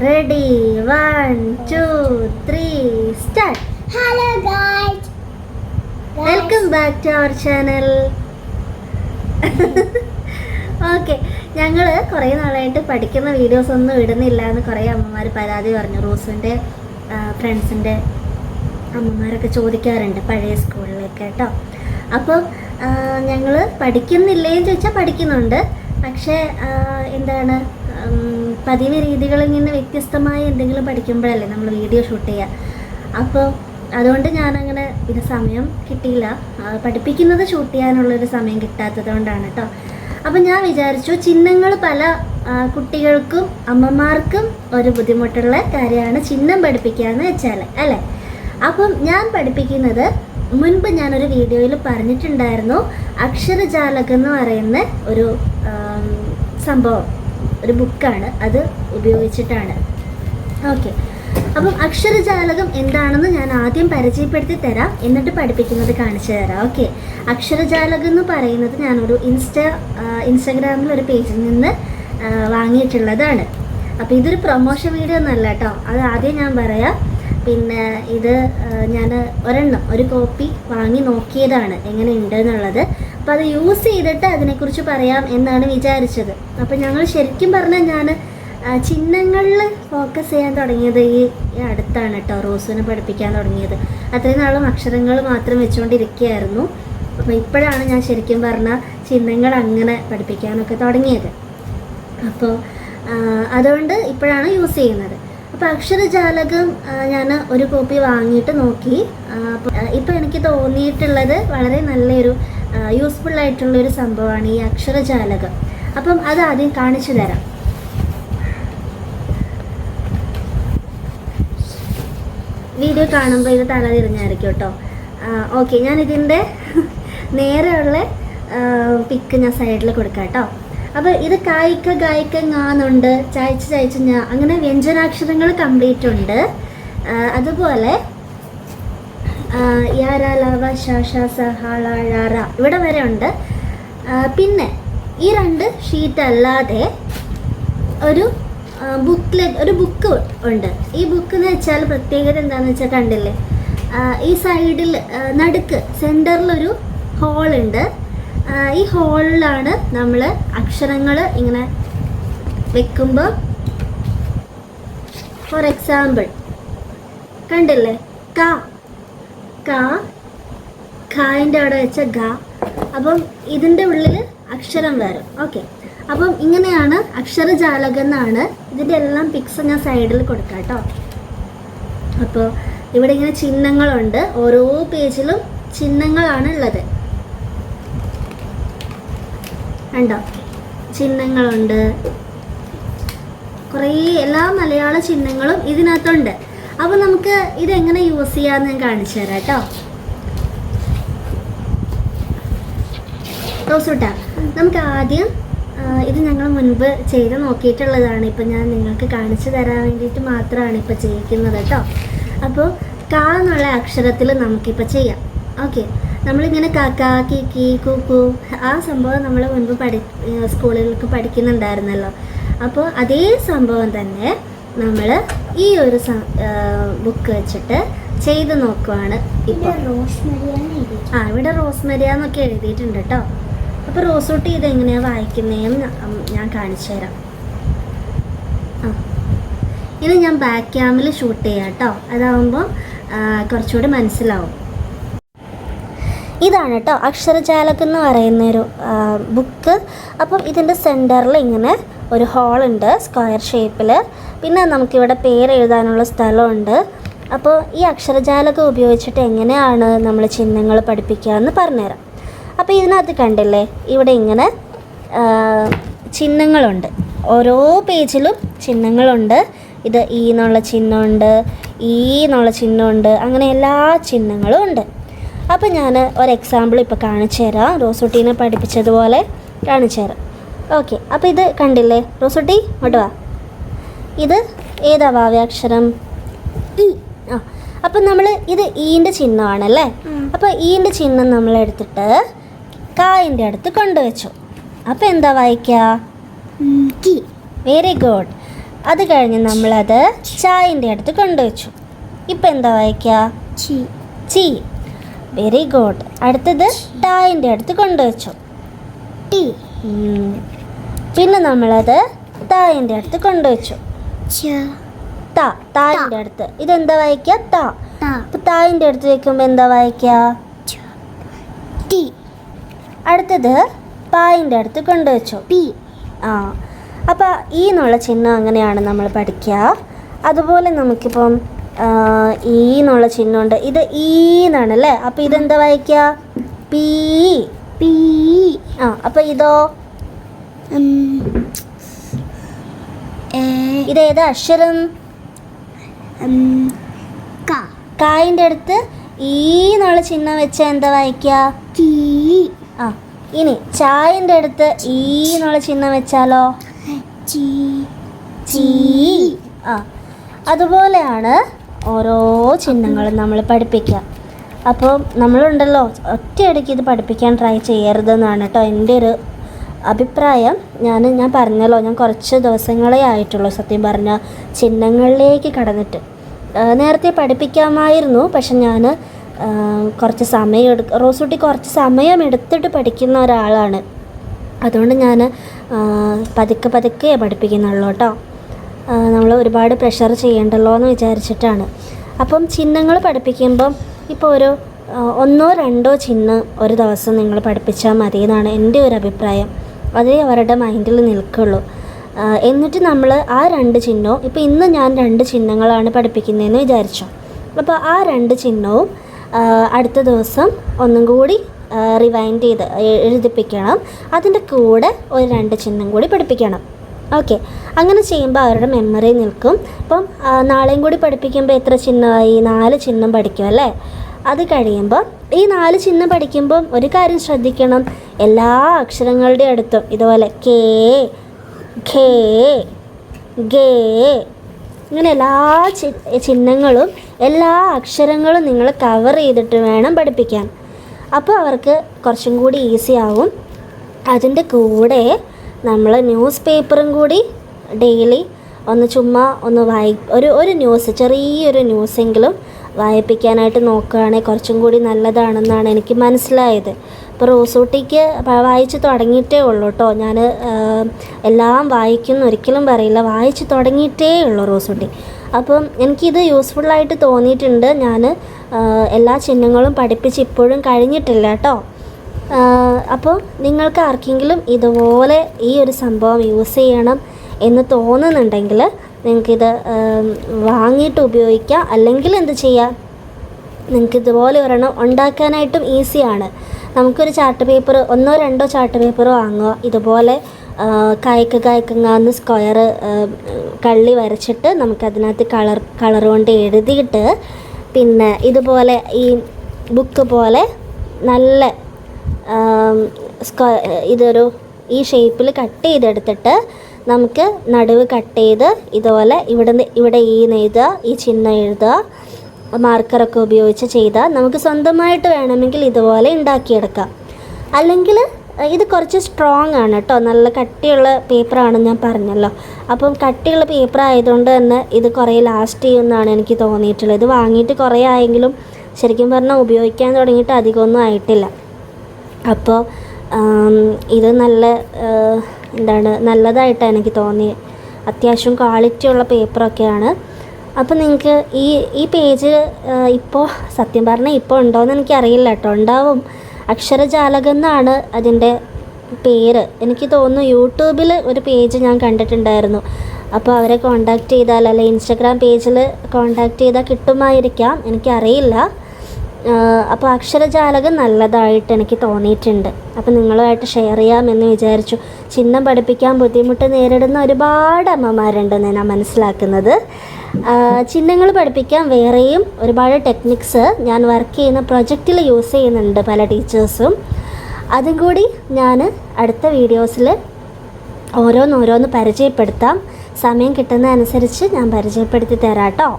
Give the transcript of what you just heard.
Ready one two three start hello guys welcome back to our channel okay ഞങ്ങൾ കുറേ നാളായിട്ട് പഠിക്കുന്ന videos ഒന്നും ഇടുന്നില്ല എന്ന് കുറേ അമ്മമാർ പരാതി പറഞ്ഞു. റോസിന്റെ ഫ്രണ്ട്സിന്റെ അമ്മമാരൊക്കെ ചോദിക്കാറുണ്ട് പഴയ സ്കൂളിലേക്ക് കേട്ടോ. അപ്പോൾ ഞങ്ങൾ പഠിക്കുന്നില്ലേന്ന് ചോദിച്ചാൽ പഠിക്കുന്നുണ്ട്. പക്ഷേ എന്താണ്? പതിവ് രീതികളിൽ നിന്ന് വ്യത്യസ്തമായി എന്തെങ്കിലും പഠിക്കുമ്പോഴല്ലേ നമ്മൾ വീഡിയോ ഷൂട്ട് ചെയ്യുക. അപ്പോൾ അതുകൊണ്ട് ഞാനങ്ങനെ ഇത് സമയം കിട്ടിയില്ല. പഠിപ്പിക്കുന്നത് ഷൂട്ട് ചെയ്യാനുള്ളൊരു സമയം കിട്ടാത്തത് കൊണ്ടാണ് കേട്ടോ അപ്പം ഞാൻ വിചാരിച്ചു ചിഹ്നങ്ങൾ പല കുട്ടികൾക്കും അമ്മമാർക്കും ഒരു ബുദ്ധിമുട്ടുള്ള കാര്യമാണ് ചിഹ്നം പഠിപ്പിക്കുക എന്ന് വെച്ചാൽ അല്ലേ? അപ്പം ഞാൻ പഠിപ്പിക്കുന്നത് മുൻപ് ഞാനൊരു വീഡിയോയിൽ പറഞ്ഞിട്ടുണ്ടായിരുന്നു അക്ഷരജാലകം എന്ന് പറയുന്ന ഒരു സംഭവം. ഒരു ബുക്കാണ്. അത് ഉപയോഗിച്ചിട്ടാണ്. ഓക്കെ. അപ്പം അക്ഷരജാലകം എന്താണെന്ന് ഞാൻ ആദ്യം പരിചയപ്പെടുത്തി തരാം. എന്നിട്ട് പഠിപ്പിക്കുന്നത് കാണിച്ചു തരാം. ഓക്കെ. അക്ഷരജാലകം എന്ന് പറയുന്നത് ഞാനൊരു ഇൻസ്റ്റ ഇൻസ്റ്റഗ്രാമിൽ ഒരു പേജിൽ നിന്ന് വാങ്ങിയിട്ടുള്ളതാണ്. അപ്പോൾ ഇതൊരു പ്രൊമോഷൻ വീഡിയോ ഒന്നല്ല കേട്ടോ. അത് ആദ്യം ഞാൻ പറയാം. പിന്നെ ഇത് ഞാൻ ഒരെണ്ണം ഒരു കോപ്പി വാങ്ങി നോക്കിയതാണ്. എങ്ങനെയുണ്ട് എന്നുള്ളത് അപ്പോൾ അത് യൂസ് ചെയ്തിട്ട് അതിനെക്കുറിച്ച് പറയാം എന്നാണ് വിചാരിച്ചത്. അപ്പോൾ ഞങ്ങൾ ശരിക്കും പറഞ്ഞാൽ ഞാൻ ചിഹ്നങ്ങളിൽ ഫോക്കസ് ചെയ്യാൻ തുടങ്ങിയത് ഈ അടുത്താണ് കേട്ടോ റോസിനെ പഠിപ്പിക്കാൻ തുടങ്ങിയത്. അത്രയും നാളും അക്ഷരങ്ങൾ മാത്രം വെച്ചുകൊണ്ടിരിക്കുകയായിരുന്നു അപ്പോൾ ഇപ്പോഴാണ് ഞാൻ ശരിക്കും പറഞ്ഞാൽ ചിഹ്നങ്ങൾ അങ്ങനെ പഠിപ്പിക്കാനൊക്കെ തുടങ്ങിയത്. അപ്പോൾ അതുകൊണ്ട് ഇപ്പോഴാണ് യൂസ് ചെയ്യുന്നത്. അപ്പോൾ അക്ഷരജാലകം ഞാൻ ഒരു കോപ്പി വാങ്ങിയിട്ട് നോക്കി. ഇപ്പോൾ എനിക്ക് തോന്നിയിട്ടുള്ളത് വളരെ നല്ലൊരു യൂസ്ഫുൾ ആയിട്ടുള്ള ആയിട്ടുള്ളൊരു സംഭവമാണ് ഈ അക്ഷരജാലകം. അപ്പം അത് ആദ്യം കാണിച്ചു തരാം. വീഡിയോ കാണുമ്പോൾ ഇത് തല തിരിഞ്ഞായിരിക്കും കേട്ടോ. ഓക്കെ ഞാൻ ഇതിന്റെ നേരെയുള്ള പിക്ക് ഞാൻ സൈഡിൽ കൊടുക്കാം കേട്ടോ. അപ്പോൾ ഇത് കായ്ക്ക ഗായിക്ക ഞാന്നുണ്ട് ചായച്ച് ചായച്ച് ഞാ അങ്ങനെ വ്യഞ്ജനാക്ഷരങ്ങൾ കംപ്ലീറ്റ് ഉണ്ട്. അതുപോലെ ആ, യാര ലവ ശ ഷ സ ഹ ള ഴ റ ഇവിടെ വരെ ഉണ്ട്. പിന്നെ ഈ രണ്ട് ഷീറ്റ് അല്ലാതെ ഒരു ബുക്ക്ലെറ്റ് ഒരു ബുക്ക് ഉണ്ട്. ഈ ബുക്ക് എന്ന് വെച്ചാൽ പ്രത്യേകത എന്താണെന്ന് വെച്ചാൽ കണ്ടില്ലേ? ഈ സൈഡിൽ നടുക്ക് സെന്ററിലൊരു ഹോളുണ്ട് ഈ ഹോളിലാണ് നമ്മൾ അക്ഷരങ്ങൾ ഇങ്ങനെ വെക്കുമ്പോൾ ഫോർ എക്സാമ്പിൾ കണ്ടില്ലേ? ക ക ഖാന്റെ അവിടെ വെച്ച ഗ. അപ്പം ഇതിന്റെ ഉള്ളിൽ അക്ഷരം വരും ഓക്കെ. അപ്പം ഇങ്ങനെയാണ് അക്ഷരജാലകം എന്നാണ് ഇതിന്റെ എല്ലാം പിക്സ് ഞാൻ സൈഡിൽ കൊടുക്കാം കേട്ടോ അപ്പോൾ ഇവിടെ ഇങ്ങനെ ചിഹ്നങ്ങളുണ്ട്. ഓരോ പേജിലും ചിഹ്നങ്ങളാണ് ഉള്ളത് ഉണ്ടോ ചിഹ്നങ്ങളുണ്ട്. കുറേ എല്ലാ മലയാള ചിഹ്നങ്ങളും ഇതിനകത്തുണ്ട്. അപ്പോൾ നമുക്ക് ഇതെങ്ങനെ യൂസ് ചെയ്യാമെന്ന് ഞാൻ കാണിച്ചു തരാം കേട്ടോ. റോസൂട്ട നമുക്ക് ആദ്യം ഇത് ഞങ്ങൾ മുൻപ് ചെയ്ത് നോക്കിയിട്ടുള്ളതാണ്. ഇപ്പം ഞാൻ നിങ്ങൾക്ക് കാണിച്ചു തരാൻ വേണ്ടിയിട്ട് മാത്രമാണ് ഇപ്പോൾ ചെയ്യിക്കുന്നത് കേട്ടോ. അപ്പോൾ കാ എന്നുള്ള അക്ഷരത്തിൽ നമുക്കിപ്പോൾ ചെയ്യാം. ഓക്കെ. നമ്മളിങ്ങനെ കാക്ക കി കി കു കു ആ സംഭവം നമ്മൾ മുൻപ് പഠി സ്കൂളുകൾക്ക് പഠിക്കുന്നുണ്ടായിരുന്നല്ലോ. അപ്പോൾ അതേ സംഭവം തന്നെ നമ്മൾ ഈ ഒരു ബുക്ക് വെച്ചിട്ട് ചെയ്ത് നോക്കുവാണ് ആ ഇവിടെ റോസ്മരിയ എന്നൊക്കെ എഴുതിയിട്ടുണ്ട് കേട്ടോ അപ്പോൾ റോസൂട്ടി ഇത് എങ്ങനെയാണ് വായിക്കുന്നതെന്ന് ഞാൻ- കാണിച്ചു തരാം ആ. ഇത് ഞാൻ ബാക്ക് ക്യാമിൽ ഷൂട്ട് ചെയ്യാം കേട്ടോ അതാവുമ്പോൾ കുറച്ചുകൂടി മനസ്സിലാവും. ഇതാണ് കേട്ടോ അക്ഷരജാലകം എന്ന് പറയുന്ന ഒരു ബുക്ക് അപ്പം ഇതിന്റെ സെന്ററിൽ ഇങ്ങനെ ഒരു ഹോളുണ്ട് സ്ക്വയർ ഷേപ്പിൽ പിന്നെ നമുക്കിവിടെ പേര് എഴുതാനുള്ള സ്ഥലമുണ്ട്. അപ്പോൾ ഈ അക്ഷരജാലകം ഉപയോഗിച്ചിട്ട് എങ്ങനെയാണ് നമ്മൾ ചിഹ്നങ്ങൾ പഠിപ്പിക്കുക എന്ന് പറഞ്ഞുതരാം. അപ്പോൾ ഇതിനകത്ത് കണ്ടില്ലേ ഇവിടെ ഇങ്ങനെ ചിഹ്നങ്ങളുണ്ട്. ഓരോ പേജിലും ചിഹ്നങ്ങളുണ്ട്. ഇത് ഈ എന്നുള്ള ചിഹ്നമുണ്ട് ഈ എന്നുള്ള ചിഹ്നമുണ്ട് അങ്ങനെ എല്ലാ ചിഹ്നങ്ങളും ഉണ്ട്. അപ്പോൾ ഞാൻ ഒരു എക്സാമ്പിൾ ഇപ്പോൾ കാണിച്ചു തരാം റോസുട്ടീനെ പഠിപ്പിച്ചതുപോലെ കാണിച്ചു തരാം ഓക്കെ അപ്പോൾ ഇത് കണ്ടില്ലേ? റോസുട്ടി ഇങ്ങോട്ട് വാ. ഇത് ഏതാ ഭാവ്യാക്ഷരം ഇ. ആ അപ്പം നമ്മൾ ഇത് ഈന്റെ ചിഹ്നമാണല്ലേ? അപ്പോൾ ഈന്റെ ചിഹ്നം നമ്മൾ എടുത്തിട്ട് കായിന്റെ അടുത്ത് കൊണ്ടുവച്ചു. അപ്പോൾ എന്താ വായിക്കുക കി വെരി ഗുഡ് അത് കഴിഞ്ഞ് നമ്മളത് ചായന്റെ അടുത്ത് കൊണ്ടുവച്ചു. ഇപ്പം എന്താ വായിക്കുക ചി. ചി. വെരി ഗുഡ് അടുത്തത് ടായിന്റെ അടുത്ത് കൊണ്ടുവച്ചു. ടി. പിന്നെ നമ്മളത് തായിന്റെ അടുത്ത് കൊണ്ടുവച്ചു. താ തായിന്റെ അടുത്ത്. ഇതെന്താ വായിക്കുക താ. അപ്പം തായിന്റെ അടുത്ത് വെക്കുമ്പോൾ എന്താ വായിക്കുക ടി. അടുത്തത് പായിന്റെ അടുത്ത് കൊണ്ടുവച്ചു. പി. ആ. അപ്പോൾ ഈ എന്നുള്ള ചിഹ്നം അങ്ങനെയാണ് നമ്മൾ പഠിക്കുക അതുപോലെ നമുക്കിപ്പം ഈ എന്നുള്ള ചിഹ്നം ഉണ്ട് ഇത് ഈ എന്നാണ് അല്ലേ? അപ്പോൾ ഇതെന്താ വായിക്കുക പി. പി. ആ അപ്പോൾ ഇതോ? ഇതേതാ അക്ഷരം? ഉം ക. കായിന്റെ അടുത്ത് ഈ എന്നുള്ള ചിഹ്നം വെച്ചാൽ എന്താ വായിക്കുക ആ ഇനി ചായന്റെ അടുത്ത് ഈ എന്നുള്ള ചിഹ്നം വെച്ചാലോ? ചി. ചീ. ആ അതുപോലെയാണ് ഓരോ ചിഹ്നങ്ങളും നമ്മൾ പഠിപ്പിക്കുക. അപ്പോൾ നമ്മളുണ്ടല്ലോ ഒറ്റയടിക്ക് ഇത് പഠിപ്പിക്കാൻ ട്രൈ ചെയ്യരുതെന്നാണ് കേട്ടോ എന്റെ ഒരു അഭിപ്രായം ഞാൻ ഞാൻ പറഞ്ഞല്ലോ ഞാൻ കുറച്ച് ദിവസങ്ങളേ ആയിട്ടുള്ളൂ സത്യം പറഞ്ഞ ചിഹ്നങ്ങളിലേക്ക് കടന്നിട്ട്. നേരത്തെ പഠിപ്പിക്കാമായിരുന്നു പക്ഷെ ഞാൻ കുറച്ച് സമയം എടുക്ക റോസൂട്ടി കുറച്ച് സമയം എടുത്തിട്ട് പഠിക്കുന്ന ഒരാളാണ്. അതുകൊണ്ട് ഞാൻ പതുക്കെ പതുക്കെ പഠിപ്പിക്കുന്നുള്ളൂ കേട്ടോ. നമ്മൾ ഒരുപാട് പ്രഷർ ചെയ്യണ്ടല്ലോ എന്ന് വിചാരിച്ചിട്ടാണ്. അപ്പം ചിഹ്നങ്ങൾ പഠിപ്പിക്കുമ്പം ഇപ്പോൾ ഒരു ഒന്നോ രണ്ടോ ചിഹ്നം ഒരു ദിവസം നിങ്ങൾ പഠിപ്പിച്ചാൽ മതി എന്നാണ് എന്റെ ഒരു അഭിപ്രായം. അതേ അവരുടെ മൈൻഡിൽ നിൽക്കുള്ളൂ. എന്നിട്ട് നമ്മൾ ആ രണ്ട് ചിഹ്നവും ഇപ്പോൾ ഇന്ന് ഞാൻ രണ്ട് ചിഹ്നങ്ങളാണ് പഠിപ്പിക്കുന്നതെന്ന് വിചാരിച്ചു? അപ്പോൾ ആ രണ്ട് ചിഹ്നവും അടുത്ത ദിവസം ഒന്നും കൂടി റിവൈൻഡ് ചെയ്ത് എഴുതിപ്പിക്കണം. അതിന്റെ കൂടെ ഒരു രണ്ട് ചിഹ്നം കൂടി പഠിപ്പിക്കണം. ഓക്കെ അങ്ങനെ ചെയ്യുമ്പോൾ അവരുടെ മെമ്മറി നിൽക്കും. ഇപ്പം നാളെയും കൂടി പഠിപ്പിക്കുമ്പോൾ എത്ര ചിഹ്നമായി? നാല് ചിഹ്നം പഠിക്കും അല്ലേ? അത് കഴിയുമ്പോൾ ഈ നാല് ചിഹ്നം പഠിക്കുമ്പം ഒരു കാര്യം ശ്രദ്ധിക്കണം. എല്ലാ അക്ഷരങ്ങളുടെ അടുത്തും ഇതുപോലെ കേ ഖേ ഗേ ഇങ്ങനെ എല്ലാ ചിഹ്നങ്ങളും എല്ലാ അക്ഷരങ്ങളും നിങ്ങൾ കവർ ചെയ്തിട്ട് വേണം പഠിപ്പിക്കാൻ. അപ്പോൾ അവർക്ക് കുറച്ചും കൂടി ഈസി ആവും. അതിന്റെ കൂടെ നമ്മൾ ന്യൂസ് പേപ്പറും കൂടി ഡെയിലി ഒന്ന് ചുമ്മാ ഒന്ന് വായി ഒരു ഒരു ന്യൂസ് ചെറിയൊരു ന്യൂസെങ്കിലും വായിപ്പിക്കാനായിട്ട് നോക്കുകയാണെങ്കിൽ കുറച്ചും കൂടി നല്ലതാണെന്നാണ് എനിക്ക് മനസ്സിലായത്. അപ്പോൾ റോസൂട്ടിക്ക് വായിച്ചു തുടങ്ങിയിട്ടേ ഉള്ളൂ കേട്ടോ. ഞാൻ എല്ലാം വായിക്കുന്നു. ഒരിക്കലും പറയില്ല. വായിച്ചു തുടങ്ങിയിട്ടേ ഉള്ളൂ റോസൂട്ടി. അപ്പം എനിക്കിത് യൂസ്ഫുള്ളായിട്ട് തോന്നിയിട്ടുണ്ട്. ഞാൻ എല്ലാ ചിഹ്നങ്ങളും പഠിപ്പിച്ച് ഇപ്പോഴും കഴിഞ്ഞിട്ടില്ല കേട്ടോ. അപ്പോൾ നിങ്ങൾക്ക് ആർക്കെങ്കിലും ഇതുപോലെ ഈ ഒരു സംഭവം യൂസ് ചെയ്യണം എന്ന് തോന്നുന്നുണ്ടെങ്കിൽ നിങ്ങൾക്കിത് വാങ്ങിയിട്ട് ഉപയോഗിക്കാം. അല്ലെങ്കിൽ എന്ത് ചെയ്യാം? നിങ്ങൾക്ക് ഇതുപോലെ ഒരെണ്ണം ഉണ്ടാക്കാനായിട്ടും ഈസിയാണ്. നമുക്കൊരു ചാർട്ട് പേപ്പർ ഒന്നോ രണ്ടോ ചാർട്ട് പേപ്പർ വാങ്ങുക. ഇതുപോലെ കായ്ക്ക് കായ്ക്കങ്ങാന്ന് സ്ക്വയർ കള്ളി വരച്ചിട്ട് നമുക്കതിനകത്ത് കളർ കളർ കൊണ്ട് എഴുതിയിട്ട് പിന്നെ ഇതുപോലെ ഈ ബുക്ക് പോലെ നല്ല സ്ക്വയർ സ്ക്വ ഇതൊരു ഈ ഷേപ്പിൽ കട്ട് ചെയ്തെടുത്തിട്ട് നമുക്ക് നടുവ് കട്ട് ചെയ്ത് ഇതുപോലെ ഇവിടെ ഇവിടെ ഈ നെയ്തുക ഈ ചിഹ്നം എഴുതുക. മാർക്കറൊക്കെ ഉപയോഗിച്ച് ചെയ്താൽ നമുക്ക് സ്വന്തമായിട്ട് വേണമെങ്കിൽ ഇതുപോലെ ഉണ്ടാക്കിയെടുക്കാം. അല്ലെങ്കിൽ ഇത് കുറച്ച് സ്ട്രോങ് ആണ് കേട്ടോ നല്ല കട്ടിയുള്ള പേപ്പറാണ് ഞാൻ പറഞ്ഞല്ലോ. അപ്പം കട്ടിയുള്ള പേപ്പർ ആയതുകൊണ്ട് തന്നെ ഇത് കുറേ ലാസ്റ്റ് ചെയ്യുമെന്നാണ് എനിക്ക് തോന്നിയിട്ടുള്ളത്. ഇത് വാങ്ങിയിട്ട് കുറേ ആയെങ്കിലും ശരിക്കും പറഞ്ഞാൽ ഉപയോഗിക്കാൻ തുടങ്ങിയിട്ട് അധികമൊന്നും ആയിട്ടില്ല. അപ്പോൾ ഇത് നല്ല എന്താണ് നല്ലതായിട്ടാണ് എനിക്ക് തോന്നി. അത്യാവശ്യം ക്വാളിറ്റി ഉള്ള പേപ്പറൊക്കെയാണ് അപ്പോൾ നിങ്ങൾക്ക് ഈ ഈ പേജ് ഇപ്പോൾ സത്യം പറഞ്ഞാൽ ഇപ്പോൾ ഉണ്ടോയെന്ന് എനിക്കറിയില്ല കേട്ടോ. ഉണ്ടാവും. അക്ഷരജാലകം എന്നാണ് അതിന്റെ പേര്. എനിക്ക് തോന്നുന്നു യൂട്യൂബിൽ ഒരു പേജ് ഞാൻ കണ്ടിട്ടുണ്ടായിരുന്നു. അപ്പോൾ അവരെ കോണ്ടാക്ട് ചെയ്താൽ അല്ലെ ഇൻസ്റ്റഗ്രാം പേജിൽ കോണ്ടാക്ട് ചെയ്താൽ കിട്ടുമായിരിക്കാം. എനിക്കറിയില്ല. അപ്പോൾ അക്ഷരജാലകം നല്ലതായിട്ട് എനിക്ക് തോന്നിയിട്ടുണ്ട്. അപ്പോൾ നിങ്ങളുമായിട്ട് ഷെയർ ചെയ്യാമെന്ന് വിചാരിച്ചു. ചിഹ്നം പഠിപ്പിക്കാൻ ബുദ്ധിമുട്ട് നേരിടുന്ന ഒരുപാട് അമ്മമാരുണ്ടെന്ന് ഞാൻ മനസ്സിലാക്കുന്നത്. ചിഹ്നങ്ങൾ പഠിപ്പിക്കാൻ വേറെയും ഒരുപാട് ടെക്നിക്സ് ഞാൻ വർക്ക് ചെയ്യുന്ന പ്രൊജക്റ്റിൽ യൂസ് ചെയ്യുന്നുണ്ട് പല ടീച്ചേഴ്സും അതും കൂടി ഞാൻ അടുത്ത വീഡിയോസിൽ ഓരോന്നോരോന്ന് പരിചയപ്പെടുത്താം. സമയം കിട്ടുന്നതനുസരിച്ച് ഞാൻ പരിചയപ്പെടുത്തി തരാം കേട്ടോ